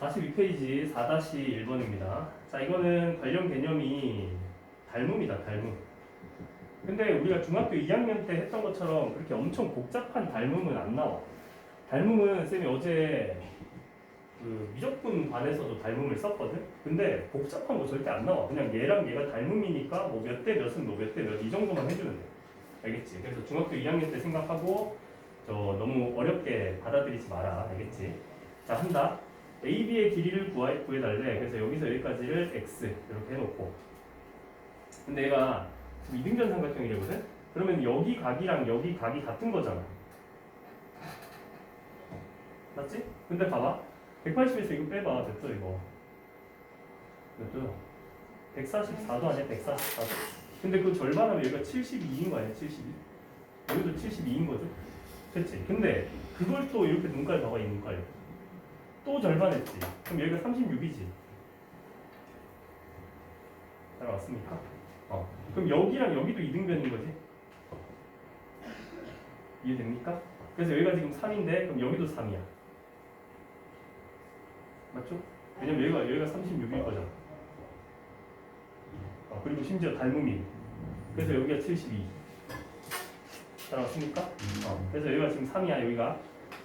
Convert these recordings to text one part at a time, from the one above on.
42페이지 4-1번입니다. 자, 이거는 관련 개념이 닮음이다, 닮음. 근데 우리가 중학교 2학년 때 했던 것처럼 그렇게 엄청 복잡한 닮음은 안 나와. 닮음은 쌤이 어제 그 미적분 반에서도 닮음을 썼거든? 근데 복잡한 거 절대 안 나와. 그냥 얘랑 얘가 닮음이니까 뭐 몇 대 몇은 뭐 몇 대 몇 이 정도만 해주면 돼. 알겠지? 그래서 중학교 2학년 때 생각하고 저 너무 어렵게 받아들이지 마라. 알겠지? 자, 한다. AB의 길이를 구하, 구해달래. 그래서 여기서 여기까지를 X 이렇게 해놓고. 근데 얘가 이등변 삼각형이거든? 그러면 여기 각이랑 여기 각이 같은 거잖아. 맞지? 근데 봐봐. 180에서 이거 빼봐. 됐죠, 이거. 됐죠? 144도 아니야, 144도. 근데 그 절반하면 여기가 72인 거 아니야, 72? 여기도 72인 거죠? 그치? 근데 그걸 또 이렇게 눈깔 봐봐, 이 눈깔. 또 절반했지. 그럼 여기가 36이지. 잘 왔습니까? 어. 그럼 여기랑 여기도 이등변인 거지? 이해됩니까? 그래서 여기가 지금 3인데 그럼 여기도 3이야. 맞죠? 왜냐면 여기가 여기가 36일 거잖아. 어, 그리고 심지어 닮음이. 그래서 여기가 72. 잘 왔습니까? 어. 그래서 여기가 지금 3이야 여기가.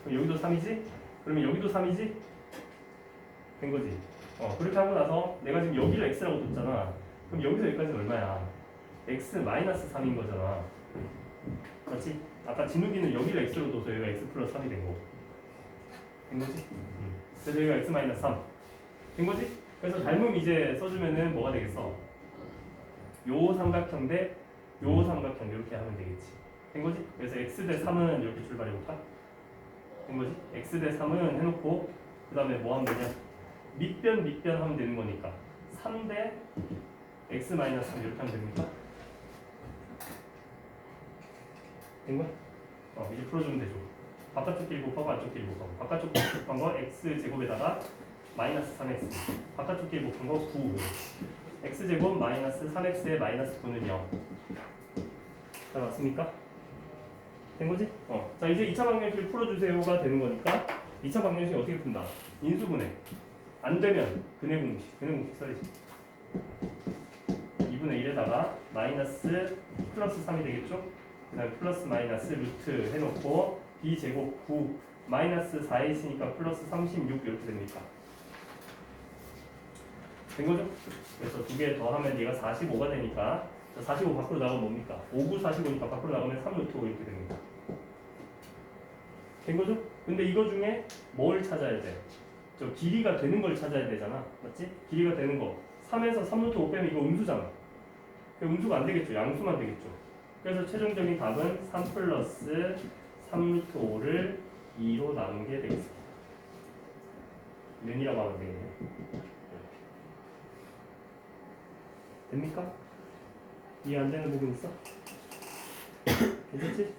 그럼 여기도 3이지? 그러면 여기도 3이지? 된 거지. 어, 그렇게 하고 나서 내가 지금 여기를 x라고 뒀잖아. 그럼 여기서 여기까지는 얼마야? x 마이너스 3인 거잖아. 맞지? 아까 진욱이는 여기를 x로 둬서 여기가 x 플러스 3이 된 거고. 된 거지? 음. 그래서 여기가 x 마이너스 3. 된 거지? 그래서 닮음 이제 써주면은 뭐가 되겠어? 요 삼각형 대요 삼각형 이렇게 하면 되겠지. 된 거지? 그래서 x 대 3은 이렇게 출발해볼까? 된 거지? x 대 3은 해놓고 그 다음에 뭐 하면 되냐? 밑변 밑변 하면 되는 거니까 3대 x 마이너스 3 이렇게 하면 됩니까? 된 거야? 어 이제 풀어주면 되죠. 바깥쪽 길 곱하고 안쪽 길 곱하고 바깥쪽 길 곱한 거 x 제곱에다가 마이너스 3x 바깥쪽 길 곱한 거 9. x 제곱 마이너스 3x에 마이너스 9는 0. 잘 맞습니까? 된 거지? 어. 자 이제 2차 방정식 풀어주세요가 되는 거니까 2차 방정식 어떻게 푼다? 인수분해. 안 되면 근해 공식. 근해 공식 써야지. 2분의 1에다가 마이너스 플러스 3이 되겠죠? 그 다음에 플러스 마이너스 루트 해놓고 b 제곱 9 마이너스 4에 있으니까 플러스 36 이렇게 됩니까? 된 거죠? 그래서 두 개 더하면 얘가 45가 되니까 45 밖으로 나가면 뭡니까? 5, 9, 45니까 밖으로 나가면 3 루트 5 이렇게 됩니다. 된 거죠? 근데 이거 중에 뭘 찾아야 돼? 저 길이가 되는 걸 찾아야 되잖아. 맞지? 길이가 되는 거. 3에서 3 루트 5 빼면 이거 음수잖아. 그 음수가 안 되겠죠. 양수만 되겠죠. 그래서 최종적인 답은 3 플러스 3 루트 5를 2로 나눈 게 되겠습니다. 면이라고 하면 되겠네요. 됩니까? 이해 안 되는 부분 있어? 괜찮지?